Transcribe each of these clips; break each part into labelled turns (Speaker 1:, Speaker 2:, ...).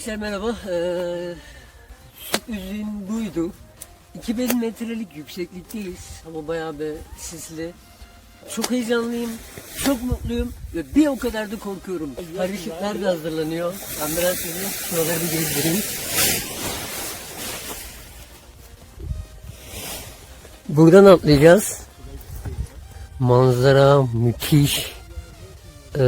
Speaker 1: Arkadaşlar merhaba. Ee, sürprizim buydu. 2000 metrelik yükseklikteyiz ama bayağı bir sisli. Çok heyecanlıyım, çok mutluyum ve bir o kadar da korkuyorum. Paraşütler de hazırlanıyor. Ben biraz size şuraları bir gezdireyim. Buradan atlayacağız. Manzara müthiş. Ee,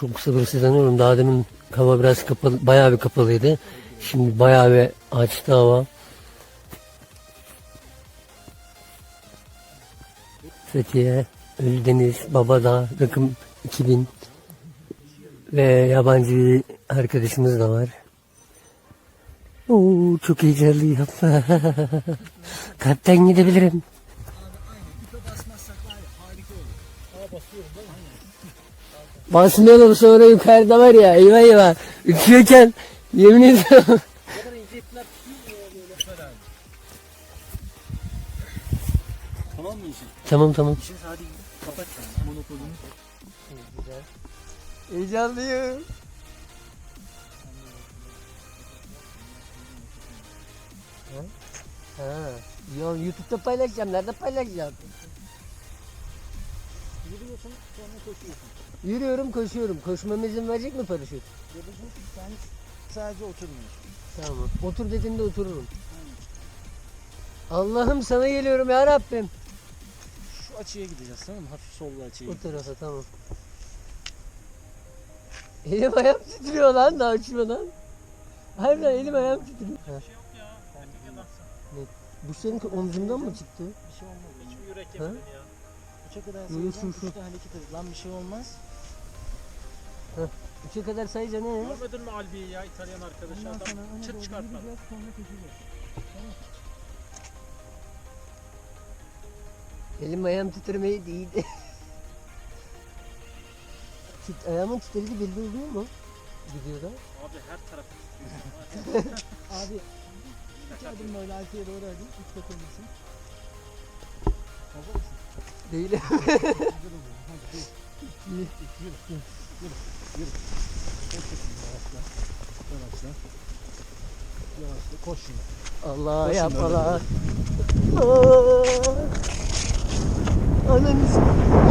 Speaker 1: çok sabırsızlanıyorum. Daha demin hava biraz kapalı, bayağı bir kapalıydı. Şimdi bayağı bir açtı hava. Fethiye, Ölüdeniz, Babadağ, rakım 2000 ve yabancı bir arkadaşımız da var. Oo, çok heyecanlıyım. Kalpten gidebilirim. Basmayalım sonra yukarıda var ya eyvah eyvah. Uçuyorken yemin ediyorum.
Speaker 2: Tamam mı işin?
Speaker 1: tamam tamam.
Speaker 2: İşin hadi kapat sen monopolünü.
Speaker 1: Heyecanlıyım. Ha? Ha. Yo, YouTube'da paylaşacağım. Nerede paylaşacağım?
Speaker 2: Yürüyorsun sonra koşuyorsun.
Speaker 1: Yürüyorum, koşuyorum. Koşmama izin verecek mi paraşüt?
Speaker 2: Yapıyorsun sen sadece oturmuyorsun.
Speaker 1: Tamam. Otur dediğinde otururum. Allah'ım sana geliyorum ya Rabbim.
Speaker 2: Şu açıya gideceğiz tamam mı? Hafif sollu açıya
Speaker 1: O
Speaker 2: gideceğiz.
Speaker 1: tarafa tamam. Elim ayağım titriyor lan daha uçmadan. Harbiden elim ayağım titriyor. Ha. Ne? Bu senin omzundan mı çıktı?
Speaker 2: Bir şey olmaz.
Speaker 3: Hiçbir yürek yemedin ya.
Speaker 2: Üçe kadar
Speaker 1: Yo,
Speaker 2: sayacağım.
Speaker 1: şu, şu.
Speaker 2: Üçte hareket et. Lan bir şey olmaz.
Speaker 1: Üçe kadar sayınca ne?
Speaker 3: Görmedin mi Albi'yi ya İtalyan arkadaşı adam çıt
Speaker 2: doğru
Speaker 3: çıkartmadı.
Speaker 1: Elim ayağım titremeye değil. Tit ayağımın titrediği belli oluyor mu? Videoda.
Speaker 3: Abi her tarafı
Speaker 2: Abi iki adım böyle arkaya doğru hadi. Üç katılmışsın. Hazır mısın?
Speaker 1: Değilim.
Speaker 2: İki, yürü. Yürü. Yürü. Yürü. Koş bakayım yavaşla. Yavaşla. Yavaşla. Koş şimdi.
Speaker 1: Allah
Speaker 2: Koşun.
Speaker 1: Ananı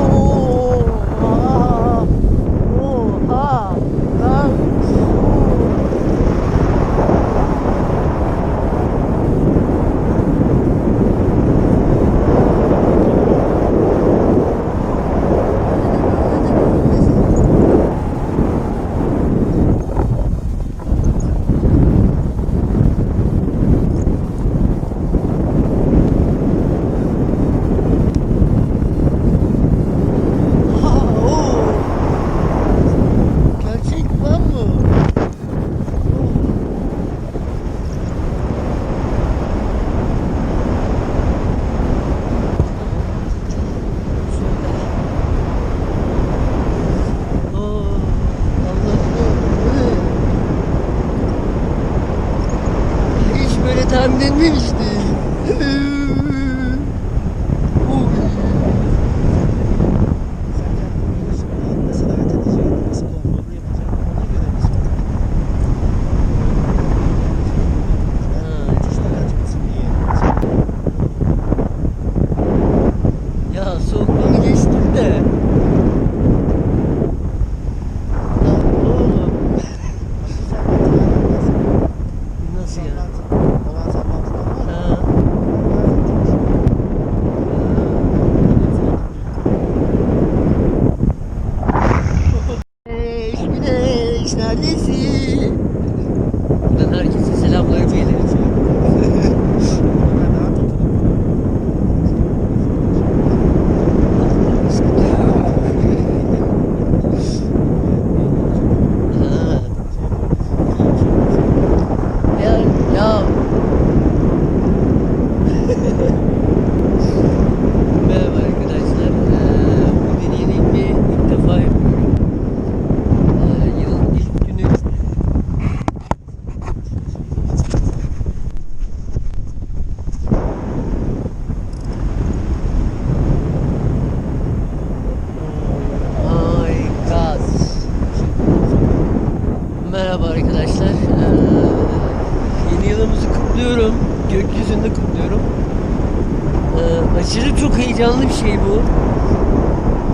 Speaker 1: heyecanlı bir şey bu.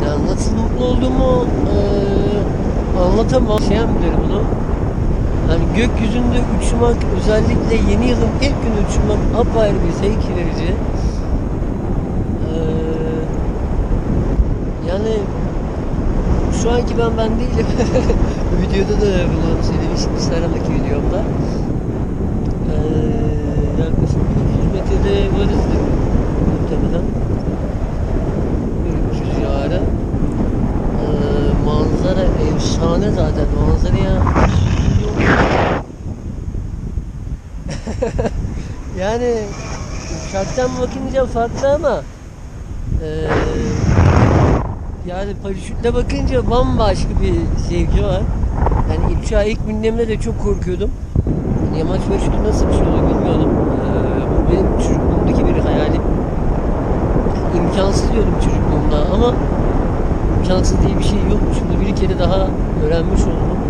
Speaker 1: Yani nasıl mutlu olduğumu eee, anlatamam. Şey bilir bunu. Yani gökyüzünde uçmak, özellikle yeni yılın ilk günü uçmak apayrı bir zevk verici. Eee, yani şu anki ben ben değilim. Videoda da bunu söylemiştim Sarı'daki videomda. Ee, yaklaşık 300 metrede varızdır yani uçaktan bakınca farklı ama ee, yani paraşütle bakınca bambaşka bir zevki var. Yani ilk uçağa ilk bindiğimde de çok korkuyordum. Yani yamaç paraşütü nasıl bir şey olur bilmiyordum. Ee, benim çocukluğumdaki bir hayalim. İmkansız diyordum çocukluğumda ama imkansız diye bir şey yokmuş. Bunu bir kere daha öğrenmiş oldum.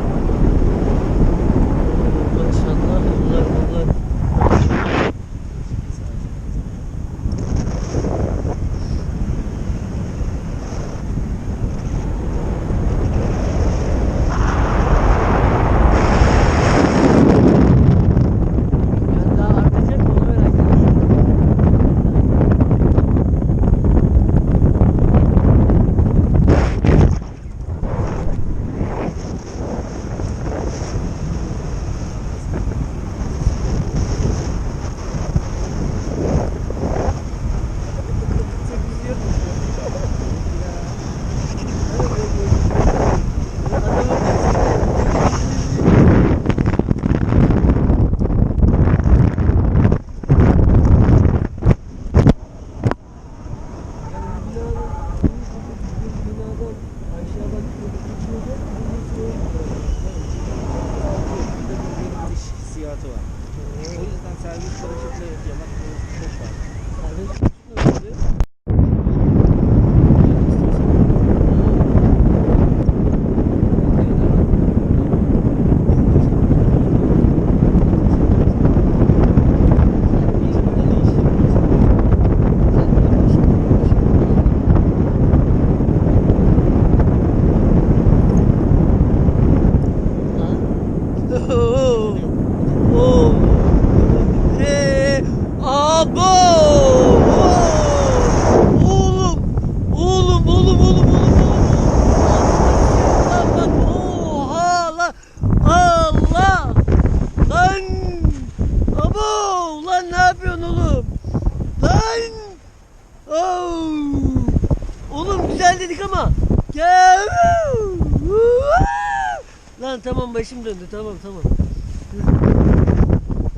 Speaker 1: Güzel dedik ama, gel, Lan tamam başım döndü tamam tamam.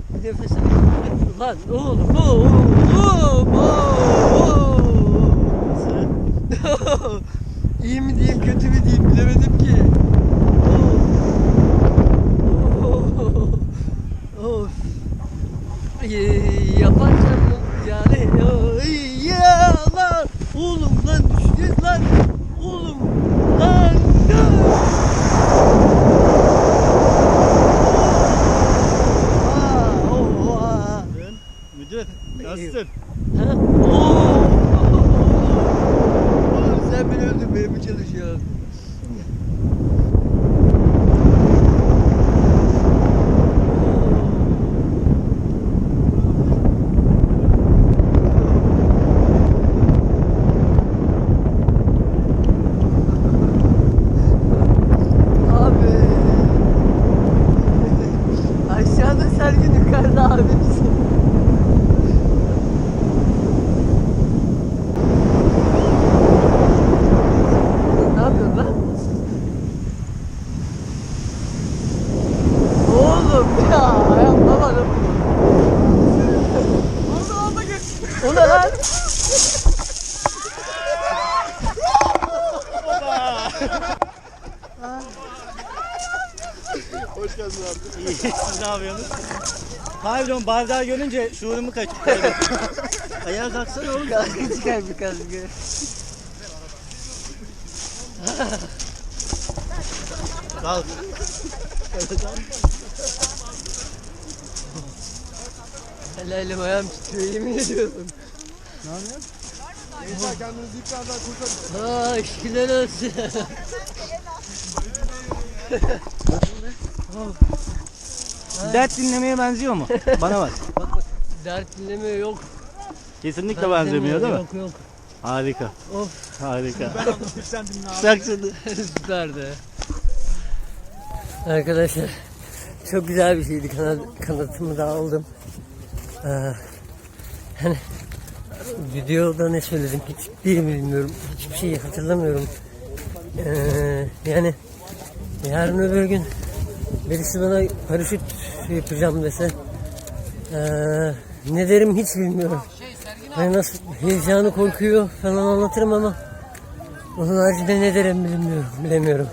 Speaker 1: Bir nefes al. Lan oğlum oğlum oğlum oğlum. İyi mi diyeyim kötü mü diyeyim bilemedim ki. Of. Of. Ee, yaparken yani ay, ya lan oğlum lan düşeceğiz lan oğlum lan lan. Aa, oha.
Speaker 3: Müdür
Speaker 1: nasılsın? Ha? Oo! Oğlum sen beni öldün, benim mi çalışıyorsun? Abi. Aşağıda Yukarıda abimiz. Ne yapıyorsun lan? Oğlum ya ayağımda var O ne lan?
Speaker 2: Hoş geldin abi.
Speaker 3: İyi, siz ne yapıyorsunuz? Pardon bardağı görünce şuurumu kaçırdım. Ayağa kalksana oğlum.
Speaker 1: Kalkın çıkar bir kalkın.
Speaker 3: Kalk.
Speaker 1: Helalim ayağım titriyor yemin ediyorum.
Speaker 2: Ne yapıyorsun? Gençler kendinizi iplerden kurtarın.
Speaker 1: Aa, şükürler olsun.
Speaker 3: Dert dinlemeye benziyor mu? Bana bak.
Speaker 1: Dert dinlemiyor yok.
Speaker 3: Kesinlikle
Speaker 1: Dert
Speaker 3: benzemiyor değil mi?
Speaker 1: Yok yok.
Speaker 3: Harika.
Speaker 1: Of
Speaker 3: Harika.
Speaker 2: Ben abi.
Speaker 3: Bak şimdi.
Speaker 1: süperdi. Arkadaşlar çok güzel bir şeydi. Kanat, kanatımı da aldım. Ee, hani videoda ne söyledim hiç bilmiyorum. Hiçbir şeyi hatırlamıyorum. Ee, yani yarın öbür gün birisi bana paraşüt yapacağım dese ee, ne derim hiç bilmiyorum. Hani nasıl heyecanı korkuyor falan anlatırım ama onun haricinde ne derim bilmiyorum, bilemiyorum.